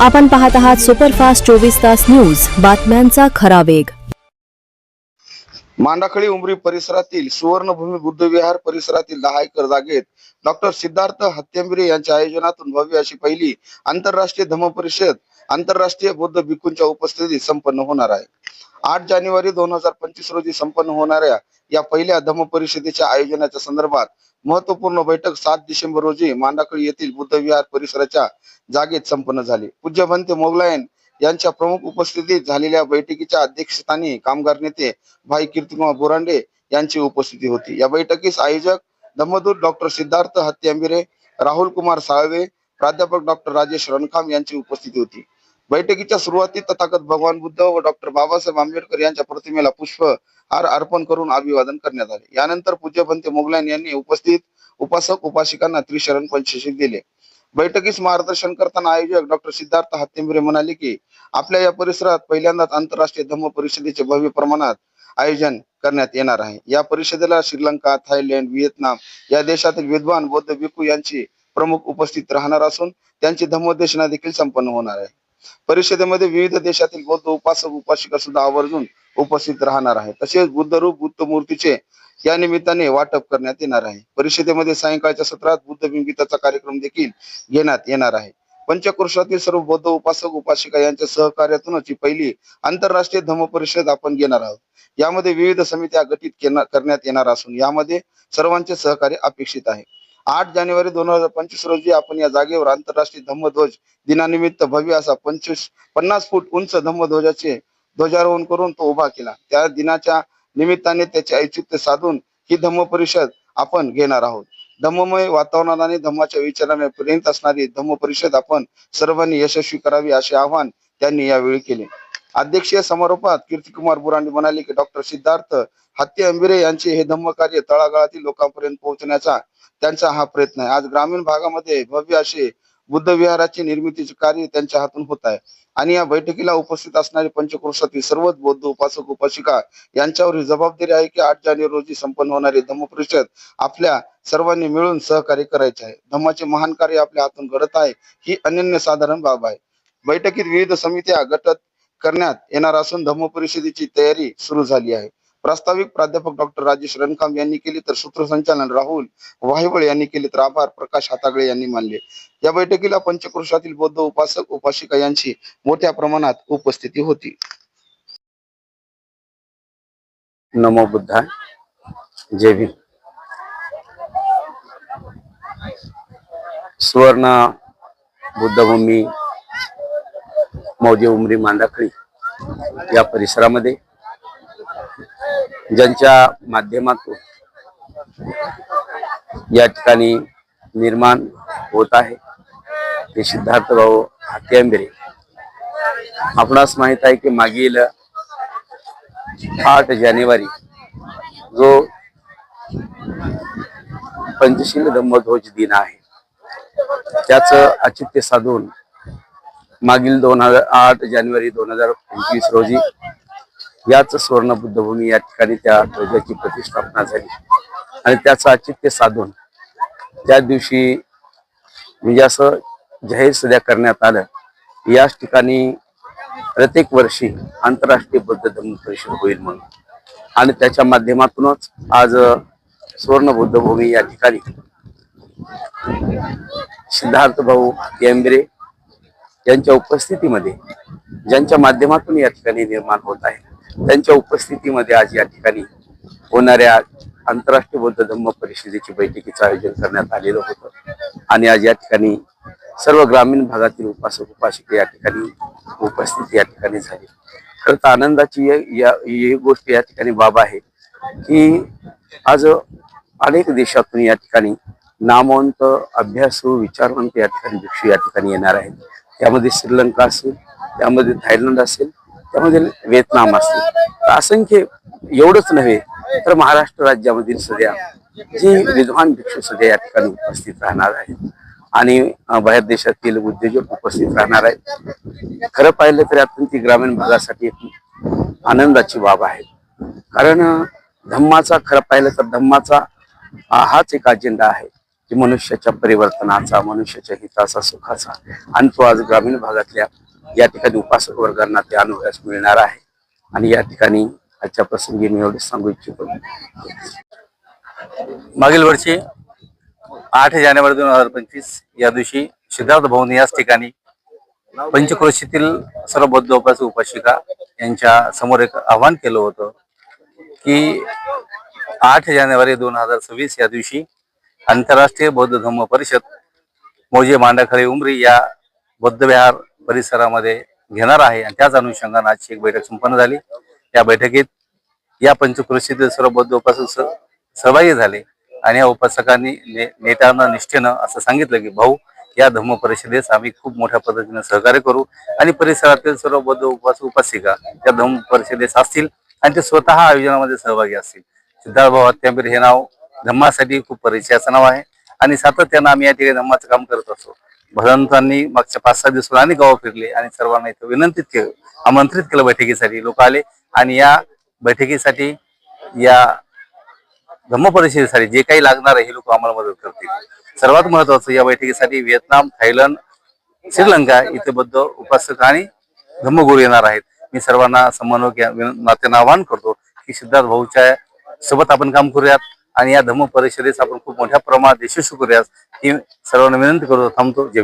आपण पाहत आहात सुपरफास्ट चोवीस तास न्यूज. बातम्यांचा खरा वेग. मांडाखळी उमरी परिसरातील सुवर्णभूमी बुद्धविहार परिसरातील दहा एकर जागेत डॉक्टर सिद्धार्थ हत्यंबिरे यांच्या आयोजनातून भव्य अशी पहिली आंतरराष्ट्रीय धम्म परिषद आंतरराष्ट्रीय बौद्ध भिक्खूंच्या उपस्थितीत संपन्न होणार आहे. आठ जानेवारी दोन हजार पंचवीस रोजी संपन्न होणाऱ्या या पहिल्या धम्म परिषदेच्या आयोजनाच्या संदर्भात महत्त्वपूर्ण बैठक सात डिसेंबर रोजी मांडाकळी येथील बुद्धविहार परिसराच्या जागेत संपन्न झाली. पूज्य भंते मोगलायन यांच्या प्रमुख उपस्थितीत झालेल्या बैठकीच्या अध्यक्षस्थानी कामगार नेते भाई कीर्तिकुमार बोरांडे यांची उपस्थिती होती. या बैठकीस आयोजक धम्मदूत डॉक्टर सिद्धार्थ हत्यांबिरे राहुल कुमार साळवे प्राध्यापक डॉक्टर राजेश रणखाम यांची उपस्थिती होती. बैठकीच्या सुरुवातीत तथागत भगवान बुद्ध व डॉक्टर बाबासाहेब आंबेडकर यांच्या प्रतिमेला पुष्प हार अर्पण करून अभिवादन करण्यात आले. यानंतर पूज्यपंत मोगलान यांनी उपस्थित उपासक उपासिकांना त्रिशरण पंचशील दिले. बैठकीस मार्गदर्शन करताना आयोजक डॉक्टर सिद्धार्थ हत्तेंबिरे म्हणाले की आपल्या या परिसरात पहिल्यांदाच आंतरराष्ट्रीय धम्म परिषदेचे भव्य प्रमाणात आयोजन करण्यात येणार आहे. या परिषदेला श्रीलंका थायलंड व्हिएतनाम या देशातील विद्वान बौद्ध भिकू यांची प्रमुख उपस्थित राहणार असून त्यांची धम्मोदेशना देखील संपन्न होणार आहे. परिषदेमध्ये विविध देशातील बौद्ध उपासक उपासिका सुद्धा आवर्जून उपस्थित राहणार आहे तसेच बुद्धरूप बुद्ध मूर्तीचे या निमित्ताने वाटप करण्यात येणार आहे. परिषदेमध्ये सायंकाळच्या सत्रात बुद्ध बिंबिताचा कार्यक्रम देखील घेण्यात येणार आहे. पंचक्रोशातील सर्व बौद्ध उपासक उपासिका यांच्या सहकार्यातूनच ही पहिली आंतरराष्ट्रीय धम्म परिषद आपण घेणार आहोत. यामध्ये विविध समित्या गठीत करण्यात येणार असून यामध्ये सर्वांचे सहकार्य अपेक्षित आहे. आठ जानेवारी दोन हजार पंचवीस रोजी आपण या जागेवर आंतरराष्ट्रीय धम्मध्वज दिनानिमित्त भव्य असा पंचवीस पन्नास फूट उंच धम्मध्वजाचे ध्वजारोहण करून तो उभा केला. त्या दिनाच्या निमित्ताने त्याचे औचित्य साधून ही धम्म परिषद आपण घेणार आहोत. धम्ममय वातावरणात आणि धम्माच्या विचाराने प्रेरित असणारी धम्म परिषद आपण सर्वांनी यशस्वी करावी असे आवाहन त्यांनी यावेळी केले. अध्यक्षीय समारोपात कीर्तिकुमार बुरांडे म्हणाले की डॉक्टर सिद्धार्थ हत्ती अंबिरे यांचे हे धम्म कार्य तळागाळातील लोकांपर्यंत पोहोचण्याचा त्यांचा हा प्रयत्न आहे. आज ग्रामीण भागामध्ये भव्य असे बुद्ध विहाराची निर्मितीचे कार्य त्यांच्या हातून होत आहे. आणि या बैठकीला उपस्थित असणारे पंचक्रोशातील सर्वच बौद्ध उपासक उपासिका यांच्यावर ही जबाबदारी आहे की आठ जानेवारी रोजी संपन्न होणारी धम्म परिषद आपल्या सर्वांनी मिळून सहकार्य करायचे आहे. धम्माचे महान कार्य आपल्या हातून घडत आहे ही अनन्य साधारण बाब आहे. बैठकीत विविध समित्या गटत करण्यात येणार असून धम्म परिषदेची तयारी सुरू झाली आहे. प्रास्ताविक प्राध्यापक डॉक्टर राजेश रणखाम यांनी केली तर सूत्रसंचालन राहुल वाहिवळ यांनी केले तर आभार प्रकाश हातागळे यांनी मानले. या बैठकीला पंचक्रोशातील बौद्ध उपासक उपासिका यांची मोठ्या प्रमाणात उपस्थिती होती. नमो बुद्धाय जय भीम. सुवर्ण बुद्धभूमी मौजे उमरी मांदाखळी या परिसरामध्ये ज्यांच्या माध्यमातून या ठिकाणी निर्माण होत आहे ते सिद्धार्थ भाऊ हाकेंबरे. आपणास माहीत आहे की मागील आठ जानेवारी जो पंचशील धम्मध्वज दिन आहे त्याच औचित्य साधून मागील दोन हजार आठ जानेवारी दोन हजार पंचवीस रोजी याच सुवर्ण बुद्धभूमी या ठिकाणी त्या ध्वजाची प्रतिष्ठापना झाली. आणि त्याचं औचित्य साधून त्या दिवशी म्हणजे असं जाहीर सध्या करण्यात आलं. याच ठिकाणी प्रत्येक वर्षी आंतरराष्ट्रीय बौद्ध धर्म परिषद होईल म्हणून. आणि त्याच्या माध्यमातूनच आज सुवर्ण बुद्धभूमी या ठिकाणी सिद्धार्थ भाऊ यांबिरे यांच्या उपस्थितीमध्ये ज्यांच्या माध्यमातून या ठिकाणी निर्माण होत आहे. त्यांच्या उपस्थितीमध्ये आज या ठिकाणी होणाऱ्या आंतरराष्ट्रीय बौद्ध धम्म परिषदेची बैठकीचं आयोजन करण्यात आलेलं होतं. आणि आज या ठिकाणी सर्व ग्रामीण भागातील उपासक उपासिका या ठिकाणी उपस्थिती या ठिकाणी झाली. खरं तर आनंदाची या- या ही गोष्ट या ठिकाणी बाब आहे की आज अनेक देशातून या ठिकाणी नामवंत अभ्यासू विचारवंत या ठिकाणी भिक्षू या ठिकाणी येणार आहेत. त्यामध्ये श्रीलंका असेल त्यामध्ये थायलंड असेल त्यामधील वेतनाम असतील तर असंख्य एवढंच नव्हे तर महाराष्ट्र राज्यामधील सध्या जी विद्वान भिक्षू सध्या या ठिकाणी उपस्थित राहणार आहेत. आणि बाहेर देशातील उद्योजक उपस्थित राहणार आहेत. खरं पाहिलं तर अत्यंत ग्रामीण भागासाठी एक आनंदाची बाब आहे. कारण धम्माचा खरं पाहिलं तर धम्माचा हाच एक अजेंडा आहे की मनुष्याच्या परिवर्तनाचा मनुष्याच्या हिताचा सुखाचा. आणि तो आज ग्रामीण भागातल्या या ठिकाणी उपासक वर्गांना ते अनुभवास मिळणार आहे. आणि या ठिकाणी आजच्या प्रसंगी मी एवढे सांगू इच्छितो. मागील वर्षी आठ जानेवारी दोन हजार पंचवीस या दिवशी सिद्धार्थ भवन याच ठिकाणी पंचक्रोशीतील सर्व बौद्ध उपास उपासिका यांच्या समोर एक आव्हान केलं होतं की आठ जानेवारी दोन हजार सव्वीस या दिवशी आंतरराष्ट्रीय बौद्ध धम्म परिषद मौजे मांडाखळी उमरी या बौद्ध विहार परिसरामध्ये घेणार आहे आणि त्याच अनुषंगाने आजची एक बैठक संपन्न झाली. या बैठकीत या पंचकृषीतील सर्व बौद्ध उपासक सहभागी झाले आणि या उपासकांनी ने- नेत्यांना निष्ठेनं असं सांगितलं की भाऊ या धम्म परिषदेस आम्ही खूप मोठ्या पद्धतीने सहकार्य करू आणि परिसरातील सर्व बौद्ध उपास उपासिका त्या धम्म परिषदेस असतील आणि ते स्वतः आयोजनामध्ये सहभागी असतील. सिद्धार्थ भाऊ हत्यांबीर हे नाव धम्मासाठी खूप परिचयाचं नाव आहे आणि सातत्यानं आम्ही या ठिकाणी धम्माचं काम करत असतो. भगवंतांनी मागच्या पाच सहा दिवसावर अनेक गावं फिरले आणि सर्वांना इथं विनंतीत केलं. आमंत्रित केलं बैठकीसाठी लोक आले आणि या बैठकीसाठी या धम्म परिषदेसाठी जे काही लागणार आहे हे लोक आम्हाला मदत करतील. सर्वात महत्वाचं या बैठकीसाठी व्हिएतनाम थायलंड श्रीलंका इथे बद्ध उपासक आणि धम्मगुरू येणार आहेत. मी सर्वांना समन्वय विन- नात्यानं आवाहन करतो की सिद्धार्थ भाऊच्या सोबत आपण काम करूयात. आणि या धम्म परिषदेस आपण खूप मोठ्या प्रमाणात यशस्वी करूयात. ही सर्वांना विनंती करतो. थांबतो. जय